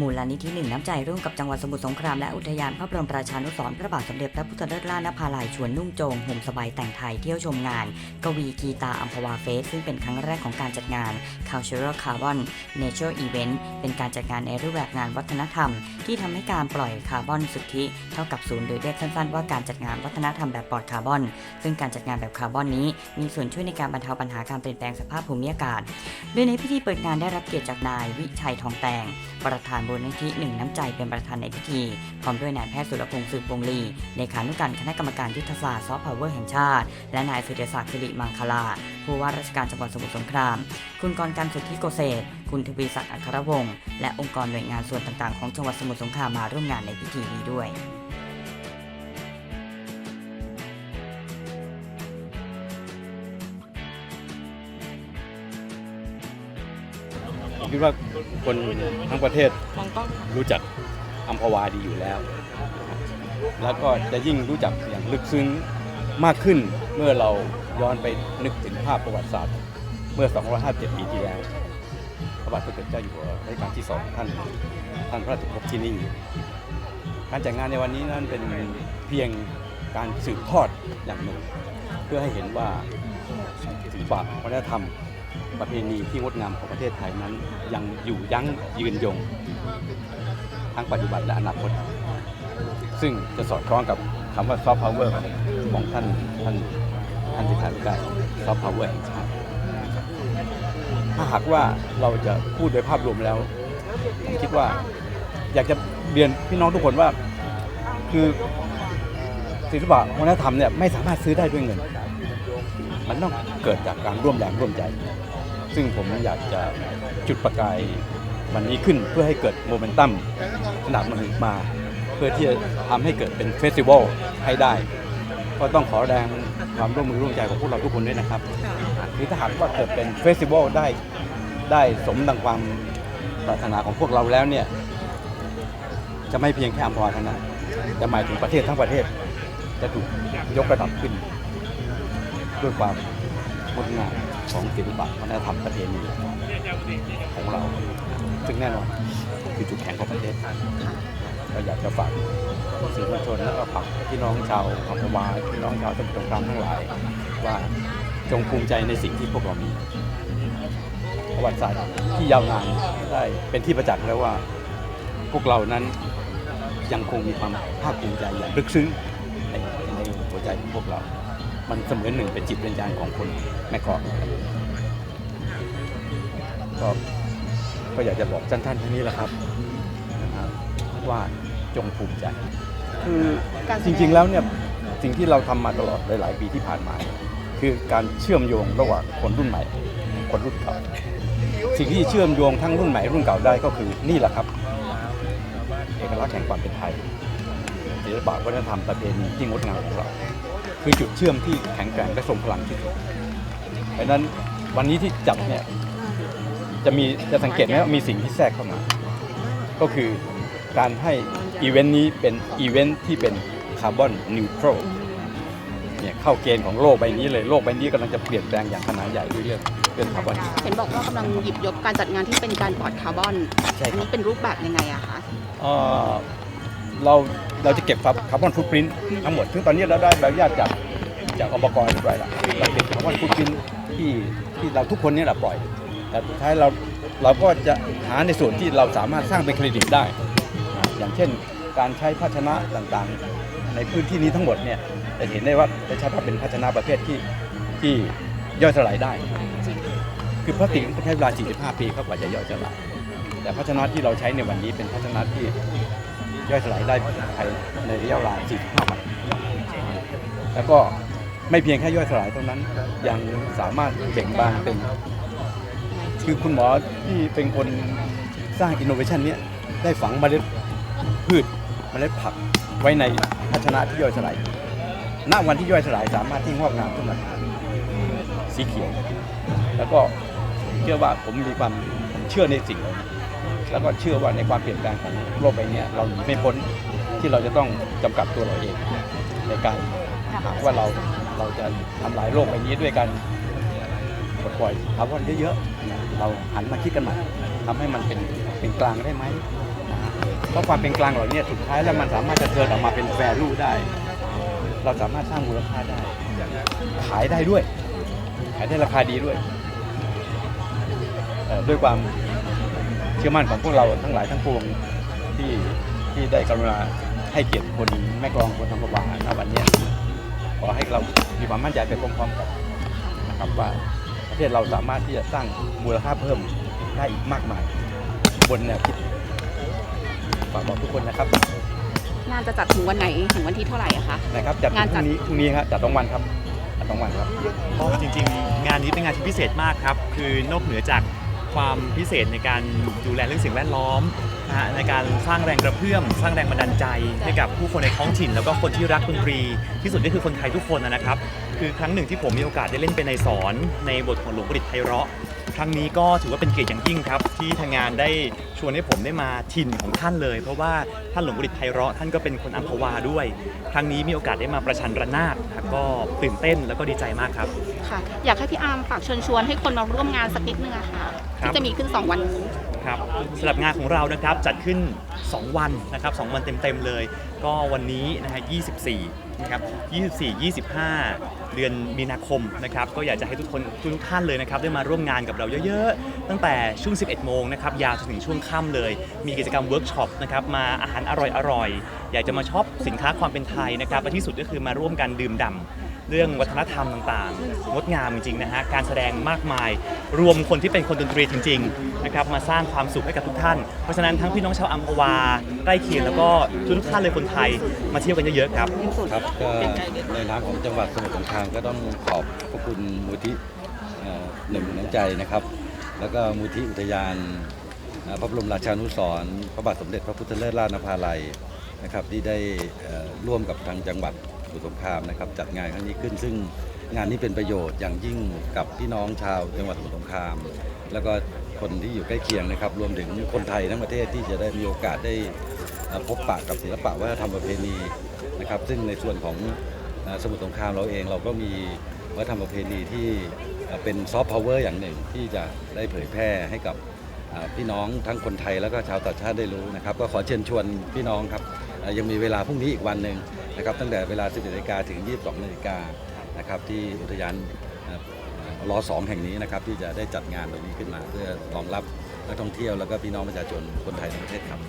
มูลนิธิหนึ่งน้ำใจร่วมกับจังหวัดสมุทรสงครามและอุทยานพระบรมราชานุสรณ์พระบาทสมเด็จพระพุทธเลิศล่านภาลัยชวนนุ่งโจงห่มสบายแต่งไทยเที่ยวชมงาน กวีกีตาอัมพวาเฟส ซึ่งเป็นครั้งแรกของการจัดงาน Cultural Carbon Nature Event เป็นการจัดงานในรูปแบบงานวัฒนธรรม ที่ทำให้การปล่อยคาร์บอนสุทธิ เท่ากับศูนย์โดยเรียกสั้นๆว่าการจัดงานวัฒนธรรมแบบปลอดคาร์บอน ซึ่งการจัดงานแบบคาร์บอนนี้ มีส่วนช่วยในการบรรเทาปัญหาการเปลี่ยนแปลงสภาพภูมิอากาศโดยในพิธีเปิดงานได้รับเกียรติจากนายวิชัยทองแตง ประธานมูลนิธิหนึ่งน้ำใจเป็นประธานในพิธี พร้อมด้วยนายแพทย์สุรพงศ์สืบวงลีเลขานุการคณะกรรมการยุทธศาสตร์ซอฟต์พาวเวอร์แห่งชาติ และนายสุรศักดิ์สิริมังคลา ผู้ว่าราชการจังหวัดสมุทรสงคราม คุณกรการสุทธิโกเศษคุณทวีศักดิ์อัครวงศ์และองค์กรหน่วยงานส่วนต่างๆของจังหวัดสมุทรสงครามมาร่วมงานในพิธีนี้ด้วย คิดว่าคนทั้งประเทศรู้จักอัมพวาดีอยู่แล้ว แล้วก็จะยิ่งรู้จักอย่างลึกซึ้งมากขึ้นเมื่อเราย้อนไปนึกถึงภาพประวัติศาสตร์ เมื่อ 257 ปีที่แล้ว พระบาทสมเด็จเจ้าอยู่หัวรัชกาลที่สองท่านท่านพระราชพบที่นี่การจัดงานในวันนี้นั้นเป็นเพียงการสืบทอดอย่างหนึ่ง เพื่อให้เห็นว่าศิลปะวัฒนธรรม ประเพณีที่งดงามของประเทศไทยนั้น ยังอยู่ยั้งยืนยง ทั้งปัจจุบันและอนาคต ซึ่งจะสอดคล้องกับคำว่าซอฟต์พาวเวอร์ของท่านท่านท่านที่ทานการซอฟต์พาวเวอร์แห่งชาติถ้าหากว่าเราจะพูดโดยภาพรวมแล้วผมคิดว่าอยากจะเรียนพี่น้องทุกคนว่าคือศิลปะวัฒนธรรมเนี่ยไม่สามารถซื้อได้ด้วยเงิน มันต้องเกิดจากการร่วมแรงร่วมใจ ซึ่งผมอยากจะจุดประกายวันนี้ขึ้นเพื่อให้เกิดโมเมนตัมขนาดมันมา เพื่อที่จะทำให้เกิดเป็นเฟสติวัลให้ได้ ก็ต้องขอแรงความร่วมมือร่วมใจของพวกเราทุกคนด้วยนะครับคือถ้าหากว่าเกิดเป็นเฟสติวัลได้ได้สมดังความปรารถนาของพวกเราแล้วเนี่ย จะไม่เพียงแค่อัมพวาเท่านั้นจะหมายถึงประเทศทั้งประเทศ จะถูกยกระดับขึ้น ด้วยความงดงาม ของศิลปะวัฒนธรรมประเพณีของเรา ซึ่งแน่นอนคือจุดแข็งของประเทศเราอยากจะฝากสื่อมวลชนและก็ฝากพี่น้องชาวอัมพวาพี่น้องชาวสมุทรสงครามทั้งหลาย ว่าจงภูมิใจในสิ่งที่พวกเรามีประวัติศาสตร์ที่ยาวนานได้เป็นที่ประจักษ์แล้วว่า พวกเรานั้นยังคงมีความภาคภูมิใจอย่างลึกซึ้งในในหัวใจของพวกเรา มันเสมือนหนึ่งเป็นจิตวิญญาณของคนแม่กอก็ก็อยากจะบอกท่านท่านนี้แหละครับนะครับว่าจงภูมิใจคือจริงๆแล้วเนี่ยสิ่งที่เราทำมาตลอดหลาย ๆ ปีที่ผ่านมา คือการเชื่อมโยงระหว่างคนรุ่นใหม่ คนรุ่นเก่าสิ่งที่เชื่อมโยงทั้งรุ่นใหม่รุ่นเก่าได้ก็คือนี่แหละครับเอกลักษณ์แห่งความเป็นไทยศิลปะวัฒนธรรมประเพณีที่งดงามของเรา คือจุดเชื่อมที่แข็งแกร่งและทรงพลังที่สุดเพราะฉะนั้นวันนี้ที่จัดเนี่ยจะมีจะสังเกตไหมว่ามีสิ่งที่แทรกเข้ามา ก็คือการให้อีเวนต์นี้เป็นอีเวนต์ที่เป็นคาร์บอนนิวทรัลเนี่ยเข้าเกณฑ์ของโลกใบนี้เลยโลกใบนี้กำลังจะเปลี่ยนแปลงอย่างขนาดใหญ่ด้วยเรื่องเรื่องคาร์บอนเห็นบอกว่ากำลังหยิบยกการจัดงานที่เป็นการปลอดคาร์บอนใช่อันครับนี้เป็นรูปแบบยังไงอะคะ เราเราจะเก็บคาร์บอนฟุตปรินท์ทั้งหมด ซึ่งตอนนี้เราได้ใบอนุญาตจากจากอบกเรียบร้อยแล้วเราเก็บคาร์บอนฟุตปรินท์ที่ที่เราทุกคนนี่แหละปล่อย แต่สุดท้ายเราเราก็จะหาในส่วนที่เราสามารถสร้างเป็นเครดิตได้ อย่างเช่น การใช้ภาชนะต่างๆ ในพื้นที่นี้ทั้งหมดเนี่ยจะเห็นได้ว่าจะใช้เป็นภาชนะประเภทที่ที่ย่อยสลายได้ คือพลาสติกใช้เวลา 45 ปีเข้ากว่าจะย่อยสลาย แต่ภาชนะที่เราใช้ในวันนี้เป็นภาชนะที่ ย่อยสลายได้ภายในระยะเวลา 45 วัน แล้วก็ไม่เพียงแค่ย่อยสลายเท่านั้น ยังสามารถเบ่งบานเป็น คือคุณหมอที่เป็นคนสร้างอินโนเวชันนี้ได้ฝังเมล็ดพืชเมล็ดผักไว้ในภาชนะที่ย่อยสลายณวันที่ย่อยสลายสามารถที่งอกงามขึ้นมาสีเขียว แล้วก็เชื่อว่าผมมีความผมเชื่อในสิ่งเหล่านี้ แล้วก็เชื่อว่าในความเปลี่ยนแปลงของโลกใบเนี้ยเราหนีไม่พ้นที่เราจะต้องจำกัดตัวเราเองในการหากว่าเราเราจะทำลายโลกใบนี้ด้วยการปลดปล่อยคาร์บอนเยอะๆเราหันมาคิดกันใหม่ทำให้มันเป็นเป็นกลางได้ไหมนะฮะราะความเป็นกลางเหล่านี้สุดท้ายแล้วมันสามารถจะเทิร์นออกมาเป็นแวลูได้ เราสามารถสร้างมูลค่าได้ ขายได้ด้วย ขายได้ราคาดีด้วยด้วยความ เชื่อมั่นของพวกเราทั้งหลายทั้งปวงที่ที่ได้กรุณาให้เกียรติคนแม่กลองคนทำประวัติณวันเนี้ยขอให้เรามีความมั่นใจไปพร้อมๆกันนะครับว่าประเทศเราสามารถที่จะสร้างมูลค่าเพิ่มได้อีกมากมาย บนแนวคิดฝากบอกทุกคนนะครับ งานจะจัดถึงวันไหนถึงวันที่เท่าไหร่อะคะ นะครับจัดงานพจัรุ่ดงนี้พรุ่งนี้ครับจัดสองวันครับจัดสองวันครับ ก็จริงๆ งานนี้เป็นงานที่พิเศษมากครับ คือนอกเหนือจาก ความพิเศษในการดูแลเรื่องสิ่งแวดล้อมนะฮะในการสร้างแรงกระเพื่อม สร้างแรงบันดาลใจให้กับผู้คนในท้องถิ่น แล้วก็คนที่รักดนตรี ที่สุดก็คือคนไทยทุกคนนะครับ คือครั้งหนึ่งที่ผมมีโอกาสได้เล่นเป็นในสอน ในบทของหลวงประดิษฐ์ไพเราะครั้งนี้ก็ถือว่าเป็นเกียรติอย่างยิ่งครับ ที่ทางงานได้ชวนให้ผมได้มาถิ่นของท่านเลย เพราะว่าท่านหลวงประดิษฐ์ไพเราะท่านก็เป็นคนอัมพวาด้วย ครั้งนี้มีโอกาสได้มาประชันระนาดครับก็ตื่นเต้นแล้วก็ดีใจมากครับ ค่ะ อยากให้พี่อาร์มฝากเชิญชวนให้คนมาร่วมงานสักนิดนึงอะค่ะ ครับ ที่จะมีขึ้น 2 วันนี้ ครับสำหรับงานของเรานะครับจัดขึ้น 2 วันนะครับ2วันเต็มๆเลย ก็วันนี้นะฮะ24นะครับ24 25 เดือนมีนาคมนะครับก็อยากจะให้ทุกคนทุกๆท่านเลยนะครับได้มาร่วมงานกับเราเยอะๆ ตั้งแต่ช่วง 11 โมงนะครับยาวจนถึงช่วงค่ำเลย มีกิจกรรมเวิร์กช็อปนะครับมาอาหารอร่อยๆ อยากจะมาช็อปสินค้าความเป็นไทยนะครับและที่สุดก็คือมาร่วมกันดื่มด่ำ เรื่องวัฒนธรรมต่างๆ งดงามจริงๆนะฮะ การแสดงมากมาย รวมคนที่เป็นคนดนตรีจริงๆนะครับ มาสร้างความสุขให้กับทุกท่าน เพราะฉะนั้นทั้งพี่น้องชาวอัมพวา ใกล้เคียงแล้วก็ทุกๆท่านเลยคนไทยมาเที่ยวกันเยอะๆครับ ครับก็ในนามของจังหวัดสมุทรสงครามก็ต้องขอบพระคุณมูลที่หนึ่งน้ำใจนะครับ แล้วก็มูลที่อุทยานพระบรมราชานุสรณ์พระบาทสมเด็จพระพุทธเลิศราชนภาลัยนะครับที่ได้ร่วมกับทางจังหวัด มุทรสงครามนะครับจัดงานครั้งนี้ขึ้น ซึ่งงานนี้เป็นประโยชน์อย่างยิ่งกับพี่น้องชาวจังหวัดสมุทรสงคราม แล้วก็คนที่อยู่ใกล้เคียงนะครับ รวมถึงคนไทยทั้งประเทศที่จะได้มีโอกาสได้พบปะกับศิลปะวัฒนธรรมประเพณีนะครับ ซึ่งในส่วนของสมุทรสงครามเราเองเราก็มีวัฒนธรรมประเพณีที่เป็นซอฟต์พาวเวอร์อย่างหนึ่งที่จะได้เผยแพร่ให้กับพี่น้องทั้งคนไทยแล้วก็ชาวต่างชาติได้รู้นะครับ ก็ขอเชิญชวนพี่น้องครับ ยังมีเวลาพรุ่งนี้อีกวันหนึ่งนะครับตั้งแต่เวลา 11นาฬิกาถึง 22นาฬิกานะครับที่อุทยานเอ่อเอ่อรอสองแห่งนี้นะครับที่จะได้จัดงานตรงนี้ขึ้นมา เพื่อรองรับนักท่องเที่ยวแล้วก็พี่น้องประชาชนคนไทยในประเทศครับ